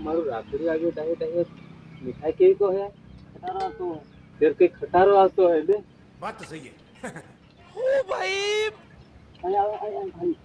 મારું રાખડી આવ્યું ટાઈ ટાઈ મીઠાઈ કેવી તો હે ખટારો આવતો હોય તેર કઈ ખટારો આવતો હોય બે વાત તો સહી હે ઓ ભાઈ ભાઈ ભાઈ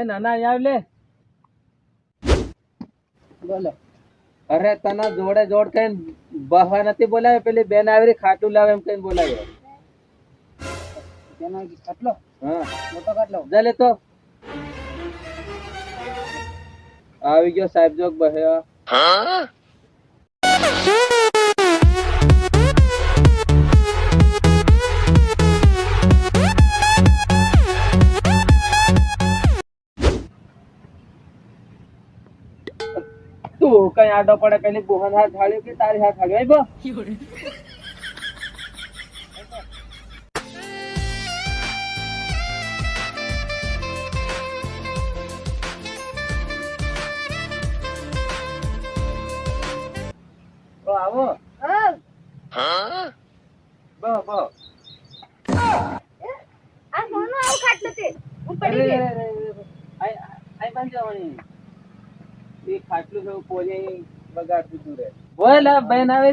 એ નાના અહીંયા આવ લે. બોલો. અરે તને જોડે જોડ કઈ બહવા નથી બોલાવે પેલી બેન આવી ખાટું લાવે એમ કઈ બોલાવે ખાટલો? હા. મોટો ખાટલો? જલે તો. આવી ગયો સાહેબ જોગ બહ્યો. તું કઈ આડો પડે પેલી બોહન હાથ હાલ્યો કે તારી હાથ હાલ્યો. બો આવો. બો બો. આ સોનું આવું અરે, અરે, અરે. આઈ આઈ બંધ જવાની ખાટલું સૌ બગાડતું તું રે. બોલ બેન આવે.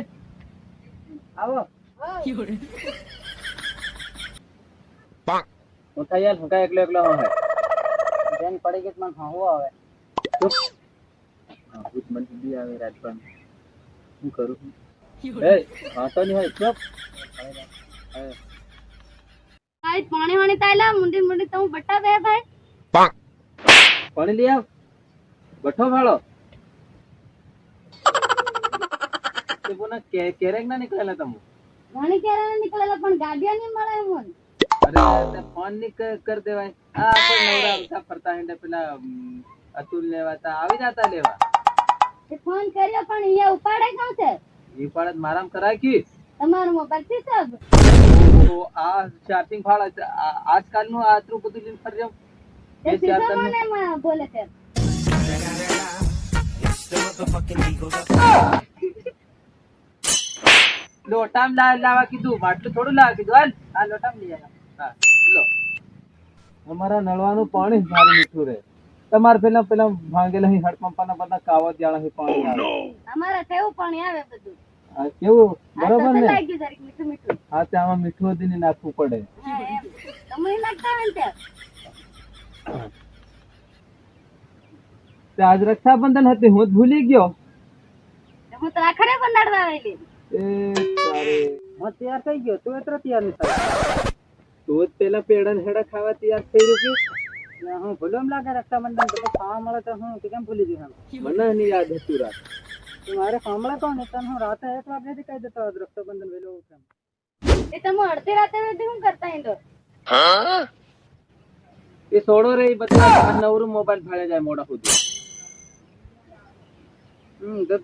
મોટા યાર એકલો એકલો આવે. બેન પડી ગઈ મને આવે. ભૂત મન બી કરું? એ વાંચો નહીં હોય ચૂપ. ભાઈ પાણી વાણી તાયલા મુંડી મુંડી તું હું બટા બે ભાઈ. પાણી લઈ આવ. બઠો ફાળો તે કેરેક ના નીકળેલા તમે? ઘણી ક્યારે નીકળેલા પણ ગાડિયા નહીં મળે એમ અરે ફોનની કર દેવાય. આ આપણે નવરા આવતા ફરતા હેંડે પેલા અતુલ લેવાતા આવી જતા લેવા. તે ફોન કર્યો પણ અહીંયા ઉપાડે કાં છે? એ ઉપાડે મારામ કરાય કી તમારો મોબાઈલથી સબ તો આ ચાર્જિંગ ફાળ આજકાલનું આટલું બધું લઈને ફરજો તે સીધો મને બોલે છે. લોટામ લા લાવા કીધું માટલું થોડું લાવા કીધું. હાલ આ લોટામ લઈ આવ્યા લો. અમારા નળવાનું પાણી ભારે મારું મીઠું રહે. તમારે પેલા પેલા ભાંગેલા હડ હડપંપાના બધા કાવત જાણા અહીં પાણી આવે. અમારા કેવું પાણી આવે બધું. આ કેવું? બરોબર ને? મીઠું મીઠું. હા તે આમાં મીઠું વધીને નાખવું પડે. તમે નાખતા હોય ને ત્યાં? તે આજ રક્ષાબંધન હતી હું જ ભૂલી ગયો તો હું તો આખરે બનાડવા આવેલી એ તારે હું તૈયાર થઈ ગયો તું એટલો તૈયાર નહીં થાય તું જ પેલા પેડા ને હેડા ખાવા તૈયાર થઈ રહ્યો કે હું ભૂલો એમ લાગે રક્ષાબંધન તો ખાવા મળે તો હું કેમ ભૂલી ગયો મને નહીં યાદ હતું રાત મારે સાંભળે કોણ તને હું રાતે એક વાગે કહી દેતો આજ રક્ષાબંધન વહેલો ઉઠે એ તમે અડધી રાતે સુધી શું કરતા ઇન્દોર એ સોડો રે ઈ બધા આ નવરું મોબાઈલ ફાળે જાય મોડા સુધી હમ તો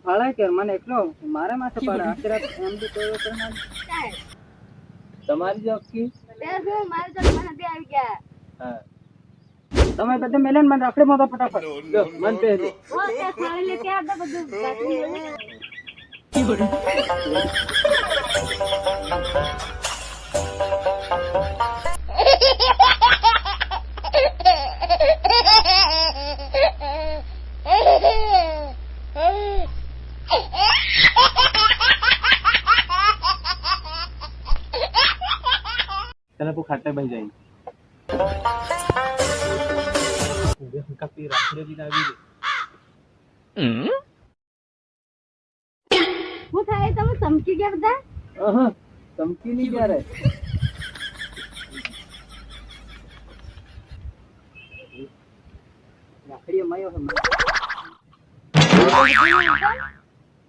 ફાળાય કે મને એકલો મારે માથે પડે આખી રાત એમ બી કોઈ વખત ના તમારી જોબ કી ત્યાં શું મારે તો મહાદેવ આવી ગયા હા તમે બધા મેલન મને રાખડી માં ફટાફટ લો મન પહેરી હો ત્યાં ખાલી લેકે આવતા બધું બાકી 有人， चलो वो खाते भाई जाएगी हम्म? उनका पीर आखिर भी ना भी वो खाए तो वो चमकी क्या बता. हाँ चमकी नहीं क्या रहे आखिर मैं हूँ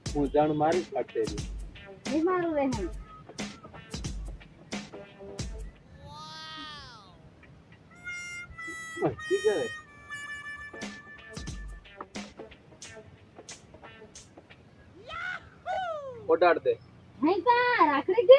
હું જાણ મારી પાસે મારું રહે મસ્તી કરે ઓડાડ દે. નહીં કા રાખડી છે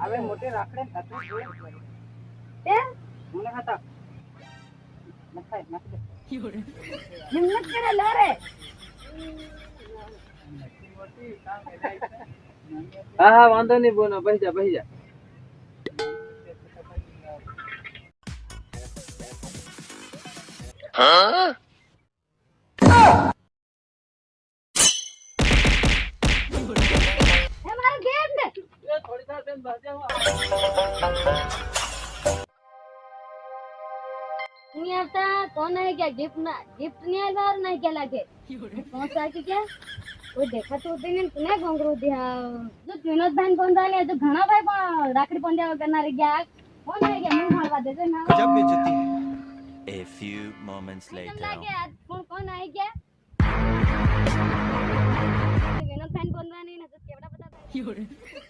હવે મોટી રાખડી જોઈએ એ મને હતા，હિંમત કરે લો રે હા હા વાંધો નહીં બોનો બહી જા બહી જા. એ नाश्ता कौन है क्या? गिफ्ट ना गिफ्ट नहीं आएगा और नहीं क्या लगे कौन सा की क्या? वो देखा तो उतने पुनः घंगरू दिया जो विनोद बहन कौन था ने जो घना भाई कौन? राखड़ी पंद्या करना रे क्या कौन है क्या? मुँह मैं दे देते ना जब बेचती है। A few moments तो later. कौन कौन आए क्या? विनोद बहन कौन रहा नहीं ना तो क्या बता